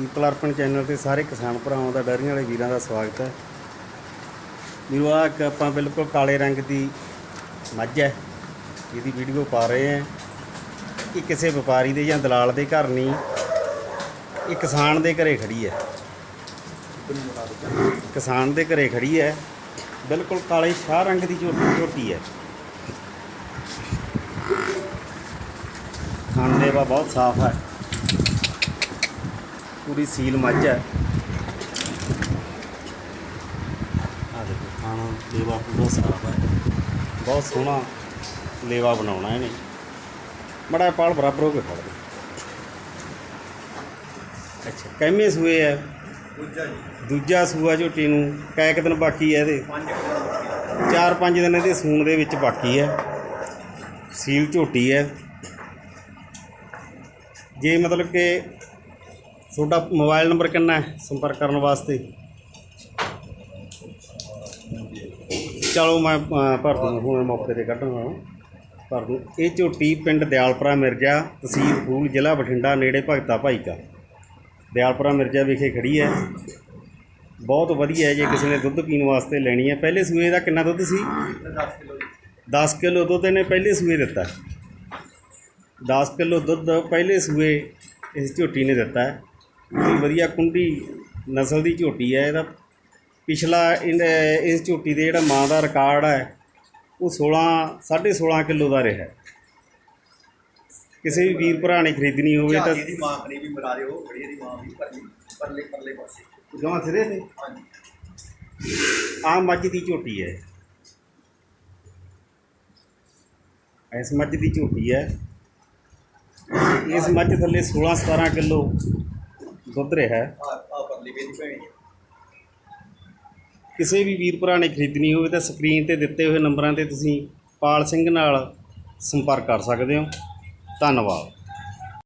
People ਅਰਪਣ channel ਤੇ ਸਾਰੇ ਕਿਸਾਨ ਭਰਾਵਾਂ ਦਾ, ਡੈਰੀਆਂ ਵਾਲੇ ਵੀਰਾਂ ਦਾ ਸਵਾਗਤ ਹੈ। ਵੀਰੋ, ਆਹ ਇੱਕ ਆਪਾਂ ਬਿਲਕੁਲ ਕਾਲੇ ਰੰਗ ਦੀ ਮੱਝ ਹੈ ਇਹਦੀ ਵੀਡੀਓ ਪਾ ਰਹੇ ਹਾਂ। ਇਹ ਕਿਸੇ ਵਪਾਰੀ ਦੇ ਜਾਂ ਦਲਾਲ ਦੇ ਘਰ ਨਹੀਂ, ਇਹ ਕਿਸਾਨ ਦੇ ਘਰੇ ਖੜੀ ਹੈ। ਕਿਸਾਨ ਦੇ ਘਰੇ ਖੜੀ ਹੈ, ਬਿਲਕੁਲ ਕਾਲੇ ਸ਼ਾਹ ਰੰਗ ਦੀ ਝੋਟੀ ਝੋਟੀ ਹੈ। ਖਾਣ ਦੇਵਾ ਬਹੁਤ ਸਾਫ਼ ਹੈ। ਪੂਰੀ ਸੀਲ ਮੱਝ ਹੈ। ਆ ਦੇਖੋ ਖਾਣਾ ਲੇਵਾ ਪੂਰਾ ਸਾਫ਼ ਹੈ। ਬਹੁਤ ਸੋਹਣਾ ਲੇਵਾ ਬਣਾਉਣਾ ਇਹਨੇ। ਬੜਾ ਪਾਲ ਬਰਾਬਰ ਹੋ ਕੇ ਖੜ ਦੇ। ਅੱਛਾ ਕਿੰਨੇ ਸੂਏ ਹੈ। ਦੂਜਾ ਸੂਆ ਝੋਟੀ ਨੂੰ। ਕੈ ਦਿਨ ਬਾਕੀ ਹੈ ਇਹਦੇ। ਚਾਰ ਪੰਜ ਦਿਨ ਇਹਦੇ ਸੂਣ ਦੇ ਵਿੱਚ ਬਾਕੀ ਹੈ। ਸੀਲ ਝੋਟੀ ਹੈ। ਜੇ ਮਤਲਬ ਕਿ ਤੁਹਾਡਾ ਮੋਬਾਈਲ ਨੰਬਰ ਕਿੰਨਾ ਹੈ? ਸੰਪਰਕ ਕਰਨ ਵਾਸਤੇ। ਚਲੋ ਮੈਂ ਭਰ ਦੂੰ ਹੁਣ ਮੌਕੇ ਤੇ ਕੱਢਾਂਗਾ। ਭਰ ਦੂੰ। ਇਹ ਝੋਟੀ ਪਿੰਡ ਦਿਆਲਪੁਰਾ ਮਿਰਜ਼ਾ, ਤਹਿਸੀਲ ਫੂਲ ਜ਼ਿਲ੍ਹਾ ਬਠਿੰਡਾ, ਨੇੜੇ ਭਗਤਾ ਭਾਈ ਕਾ ਦਿਆਲਪੁਰਾ ਮਿਰਜ਼ਾ ਵਿਖੇ ਖੜੀ ਹੈ। ਬਹੁਤ ਵਧੀਆ ਹੈ, ਜੇ ਕਿਸੇ ਨੇ ਦੁੱਧ ਪੀਣ ਵਾਸਤੇ ਲੈਣੀ ਹੈ। ਪਹਿਲੇ ਸੂਏ ਦਾ ਕਿੰਨਾ ਦੁੱਧ ਸੀ? 10 ਕਿਲੋ ਦੁੱਧ ਇਹਨੇ ਪਹਿਲੇ ਸੂਏ ਦਿੱਤਾ। 10 ਕਿਲੋ ਦੁੱਧ ਪਹਿਲੇ ਸੂਏ ਇਸ ਝੋਟੀ ਨੇ ਦਿੱਤਾ ਹੈ। ਵਧੀਆ ਕੁੰਡੀ ਨਸਲ ਦੀ ਝੋਟੀ ਹੈ ਇਹਦਾ ਪਿਛਲਾ ਇਸ ਝੋਟੀ ਦੇ ਜਿਹੜਾ ਮਾਂ ਦਾ ਰਿਕਾਰਡ ਹੈ ਉਹ 16 16.5 ਕਿਲੋ ਦਾ ਰਿਹਾ ਹੈ। ਕਿਸੇ ਵੀ ਵੀਰ ਭਰਾ ਨੇ ਖਰੀਦਣੀ ਹੋਵੇ ਤਾਂ ਝਾਤੀ ਦੀ ਮਾਂ ਕਣੀ ਵੀ ਮਿਲਾ ਦਿਓ ਬੜੀ ਦੀ ਮਾਂ ਵੀ ਪਰਲੀ ਪਰਲੇ ਪਰਲੇ ਪਾਸੇ। ਜਮਾਂ ਸਿਰੇ ਤੇ? ਹਾਂਜੀ। ਆ ਮੱਝ ਦੀ ਝੋਟੀ ਹੈ। ਇਸ ਮੱਝ ਦੀ ਝੋਟੀ ਹੈ। ਇਸ ਮੱਝ ਥੱਲੇ 16 17 ਕਿਲੋ ਦੁੱਧ ਰਿਹਾ ਹੈ। ਆ ਵੀ ਭੈਣੀ। ਕਿਸੇ ਵੀ ਵੀਰ ਭਰਾ ਨੇ ਖਰੀਦਣੀ ਹੋਵੇ ਤਾਂ ਸਕਰੀਨ ਤੇ ਦਿੱਤੇ ਹੋਏ ਨੰਬਰਾਂ ਤੇ ਤੁਸੀਂ ਪਾਲ ਸਿੰਘ ਨਾਲ ਸੰਪਰਕ ਕਰ ਸਕਦੇ ਹੋ। ਧੰਨਵਾਦ।